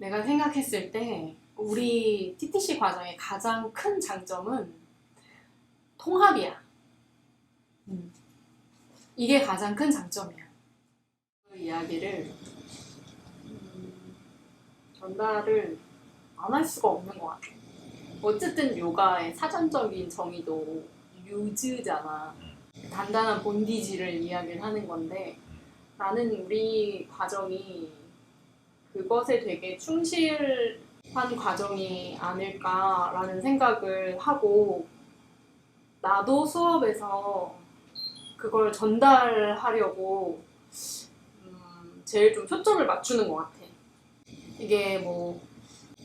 내가 생각했을 때 우리 TTC 과정의 가장 큰 장점은 통합이야. 음. 이게 가장 큰 장점이야. 그 이야기를 음, 전달을 안 할 수가 없는 것 같아. 어쨌든 요가의 사전적인 정의도 유즈잖아. 단단한 본디지를 이야기를 하는 건데 나는 우리 과정이 그것에 되게 충실한 과정이 아닐까라는 생각을 하고 나도 수업에서 그걸 전달하려고 음, 제일 좀 초점을 맞추는 것 같아. 이게 뭐,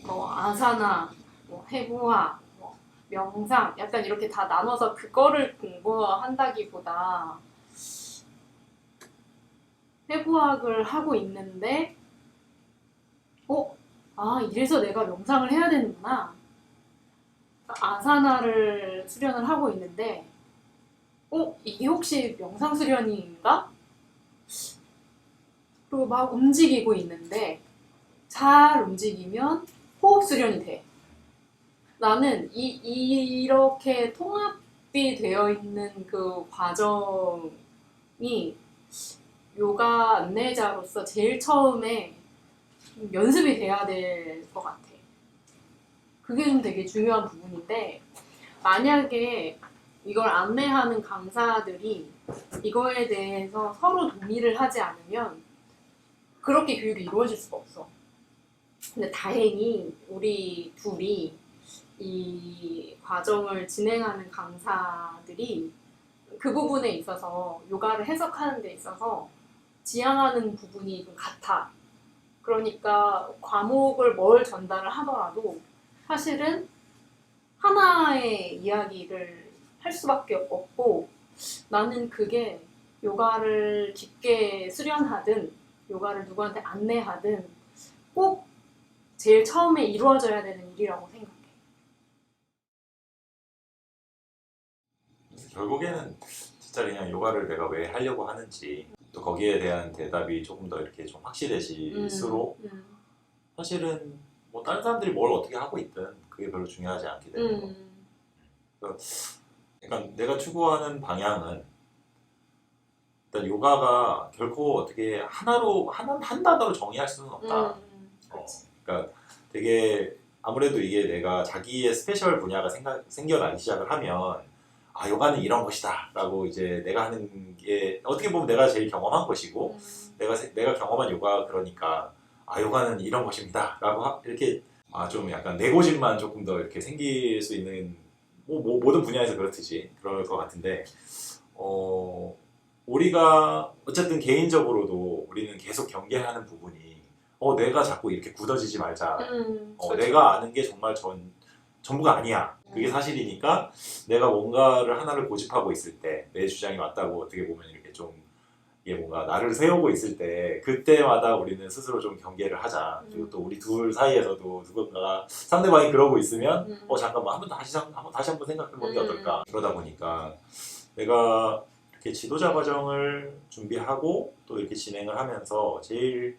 뭐 아사나, 뭐 해부화, 뭐 명상, 약간 이렇게 다 나눠서 그거를 공부한다기보다 해부학을 하고 있는데, 어? 아, 이래서 내가 명상을 해야 되는구나. 아사나를 수련을 하고 있는데, 어? 이게 혹시 명상 수련인가? 그리고 막 움직이고 있는데, 잘 움직이면 호흡 수련이 돼. 나는 이, 이렇게 통합이 되어 있는 그 과정이 요가 안내자로서 제일 처음에 좀 연습이 돼야 될 것 같아. 그게 좀 되게 중요한 부분인데, 만약에 이걸 안내하는 강사들이 이거에 대해서 서로 동의를 하지 않으면 그렇게 교육이 이루어질 수가 없어. 근데 다행히 우리 둘이 이 과정을 진행하는 강사들이 그 부분에 있어서 요가를 해석하는 데 있어서 지향하는 부분이 좀 같아. 그러니까 과목을 뭘 전달을 하더라도 사실은 하나의 이야기를 할 수밖에 없고 나는 그게 요가를 깊게 수련하든 요가를 누구한테 안내하든 꼭 제일 처음에 이루어져야 되는 일이라고 생각해. 결국에는 진짜 그냥 요가를 내가 왜 하려고 하는지 또 거기에 대한 대답이 조금 더 이렇게 좀 확실해질수록 음, 사실은 뭐 다른 사람들이 뭘 어떻게 하고 있든 그게 별로 중요하지 않게 되는 거. 음, 그러니까 내가 추구하는 방향은 일단 요가가 결코 어떻게 하나로 한, 한 단어로 정의할 수는 없다. 음, 그치. 그러니까 되게 아무래도 이게 내가 자기의 스페셜 분야가 생각, 생겨나기 시작을 하면 아 요가는 이런 것이다. 라고 이제 내가 하는 게 어떻게 보면 내가 제일 경험한 것이고 음, 내가 세- 내가 경험한 요가 그러니까 아 요가는 이런 것입니다. 라고 하- 이렇게 아 좀 약간 내고집만 조금 더 이렇게 생길 수 있는 뭐, 뭐 모든 분야에서 그렇듯이 그럴 것 같은데 어 우리가 어쨌든 개인적으로도 우리는 계속 경계하는 부분이 어 내가 자꾸 이렇게 굳어지지 말자. 음, 어, 그치. 내가 아는 게 정말 전 전부가 아니야. 그게 음. 사실이니까 내가 뭔가를 하나를 고집하고 있을 때 내 주장이 맞다고 어떻게 보면 이렇게 좀 이게 뭔가 나를 세우고 있을 때 그때마다 우리는 스스로 좀 경계를 하자. 그리고 음. 또 우리 둘 사이에서도 누군가가 상대방이 그러고 있으면 음. 어 잠깐만 한번 다시 상- 한번 다시 한번 생각해 보는 게 음. 어떨까. 그러다 보니까 내가 이렇게 지도자 과정을 준비하고 또 이렇게 진행을 하면서 제일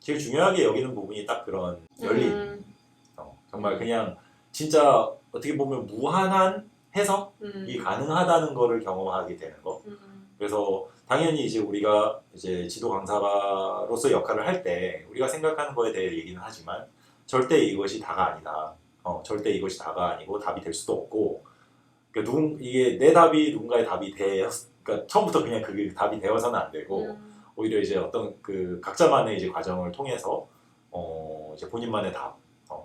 제일 중요하게 여기는 부분이 딱 그런 열린 음, 어, 정말 그냥 진짜 어떻게 보면 무한한 해석이 음, 가능하다는 거를 경험하게 되는 거. 음, 그래서 당연히 이제 우리가 이제 지도 강사로서 역할을 할 때 우리가 생각하는 거에 대해 얘기는 하지만 절대 이것이 다가 아니다. 어, 절대 이것이 다가 아니고 답이 될 수도 없고. 그러니까 누군 이게 내 답이 누군가의 답이 되 그러니까 처음부터 그냥 그게 답이 되어서는 안 되고 음, 오히려 이제 어떤 그 각자만의 이제 과정을 통해서 어 이제 본인만의 답 어,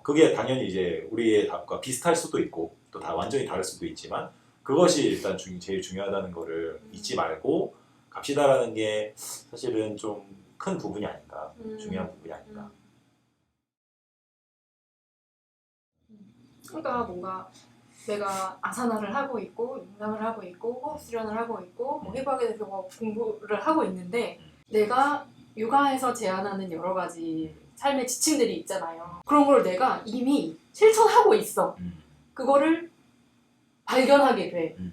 그게 당연히 이제 우리의 답과 비슷할 수도 있고 또 다 완전히 다를 수도 있지만 그것이 일단 중, 제일 중요하다는 거를 잊지 말고 갑시다라는 게 사실은 좀 큰 부분이 아닌가 음. 중요한 부분이 아닌가 음. 그러니까 뭔가 내가 아사나를 하고 있고 명상을 하고 있고 호흡 수련을 하고 있고 뭐 해부학에 대해서 뭐 공부를 하고 있는데 내가 요가에서 제안하는 여러 가지 삶의 지침들이 있잖아요. 그런 걸 내가 이미 실천하고 있어. 음, 그거를 발견하게 돼. 음,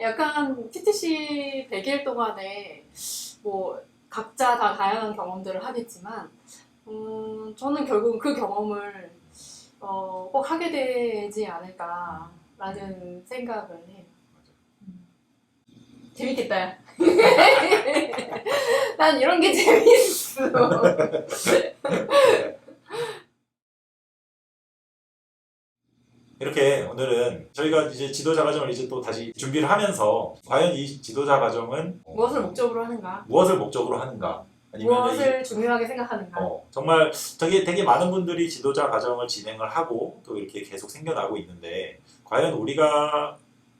약간 TTC 100일 동안에 뭐 각자 다 다양한 경험들을 하겠지만 음, 저는 결국 그 경험을 어, 꼭 하게 되지 않을까라는 생각을 해요. 음. 재밌겠다. 난 이런 게 재밌어. 이렇게 오늘은 저희가 이제 지도자 과정을 이제 또 다시 준비를 하면서 과연 이 지도자 과정은 무엇을 목적으로 하는가? 무엇을 목적으로 하는가 아니면 이- 무엇을 중요하게 생각하는가? 어, 정말 되게 되게 많은 분들이 지도자 과정을 진행을 하고 또 이렇게 계속 생겨나고 있는데 과연 우리가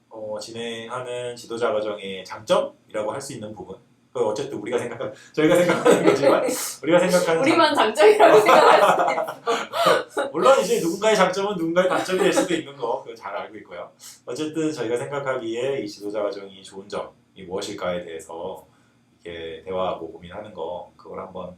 어, 진행하는 지도자 과정의 장점이라고 할 수 있는 부분 그 어쨌든 우리가 생각한 저희가 생각하는 거지만 우리가 생각하는 우리만 장점이라고 생각할 수 있어. 물론 이제 누군가의 장점은 누군가의 단점이 될 수도 있는 거 그거 잘 알고 있고요. 어쨌든 저희가 생각하기에 이 지도자 과정이 좋은 점이 무엇일까에 대해서 이렇게 대화하고 고민하는 거 그걸 한번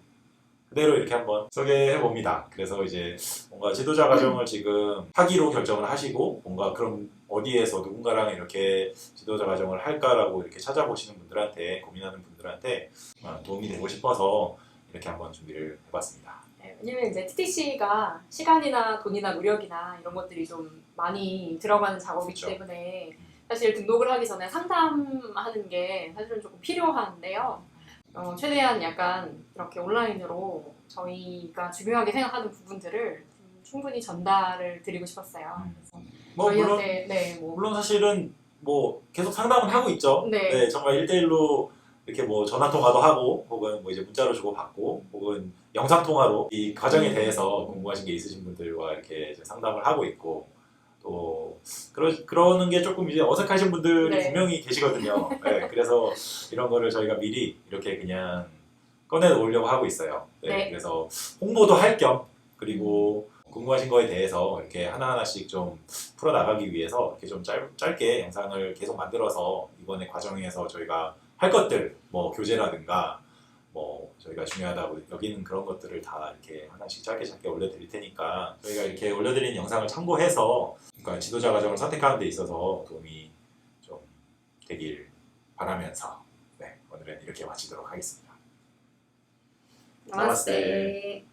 그대로 이렇게 한번 소개해 봅니다. 그래서 이제 뭔가 지도자 과정을 지금 하기로 결정을 하시고 뭔가 그럼 어디에서 누군가랑 이렇게 지도자 과정을 할까라고 이렇게 찾아보시는 분들한테 고민하는 분들한테 아, 도움이 되고 싶어서 이렇게 한번 준비를 해봤습니다. 네, 왜냐면 이제 TTC가 시간이나 돈이나 노력이나 이런 것들이 좀 많이 들어가는 작업이기 그렇죠. 때문에 사실 등록을 하기 전에 상담하는 게 사실은 조금 필요한데요. 어, 최대한 약간 이렇게 온라인으로 저희가 중요하게 생각하는 부분들을 좀 충분히 전달을 드리고 싶었어요. 음. 그래서 뭐 물론 저희한테 네, 뭐 물론 사실은 뭐 계속 상담을 하고 있죠. 네. 정말 1대1로 이렇게 뭐 전화 통화도 하고 혹은 뭐 이제 문자로 주고 받고 혹은 영상 통화로 이 과정에 음. 대해서 궁금하신 게 있으신 분들과 이렇게 이제 상담을 하고 있고 또 그러 그러는 게 조금 이제 어색하신 분들이 네. 분명히 계시거든요. 네, 그래서 이런 거를 저희가 미리 이렇게 그냥 꺼내 놓으려고 하고 있어요. 네, 네. 그래서 홍보도 할 겸 그리고 궁금하신 거에 대해서 이렇게 하나하나씩 좀 풀어나가기 위해서 이렇게 좀 짧, 짧게 영상을 계속 만들어서 이번에 과정에서 저희가 할 것들, 뭐 교재라든가 뭐 저희가 중요하다고 여기는 그런 것들을 다 이렇게 하나씩 짧게 짧게 올려드릴 테니까 저희가 이렇게 올려드린 영상을 참고해서 그러니까 지도자 과정을 선택하는 데 있어서 도움이 좀 되길 바라면서 네, 오늘은 이렇게 마치도록 하겠습니다. 나마스테.